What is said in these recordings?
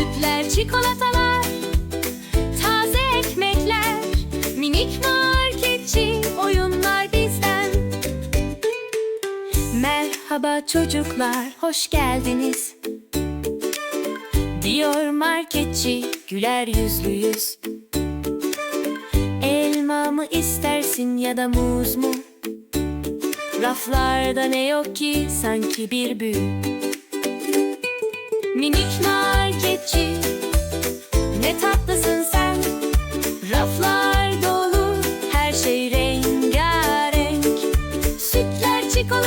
Sütler, çikolatalar, taze ekmekler, minik marketçi, oyunlar bizden. Merhaba çocuklar, hoş geldiniz. Diyor marketçi, güler yüzlüyüz. Elma mı istersin ya da muz mu? Raflarda ne yok ki sanki bir büyü. Minik marketçi,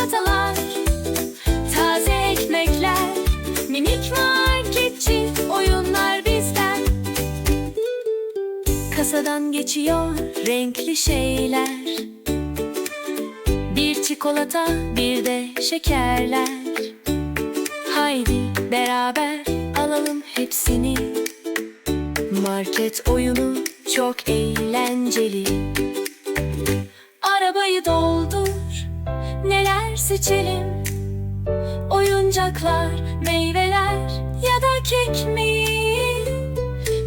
çikolatalar, taze ekmekler. Minik marketçi, oyunlar bizden. Kasadan geçiyor renkli şeyler. Bir çikolata, bir de şekerler. Haydi beraber alalım hepsini. Market oyunu çok eğlenceli. Arabayı doldur, neler seçelim? Oyuncaklar, meyveler ya da kek mi?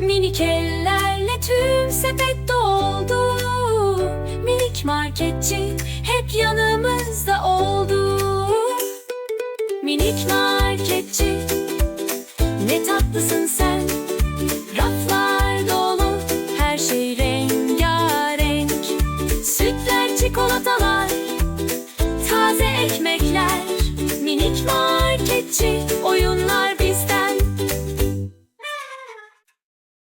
Minik ellerle tüm sepet doldu. Minik marketçi hep yanımızda oldu. Minik marketçi ne tatlısın sen Raflar dolu her şey rengarenk Sütler çikolatalar ekmekler Minik marketçi oyunlar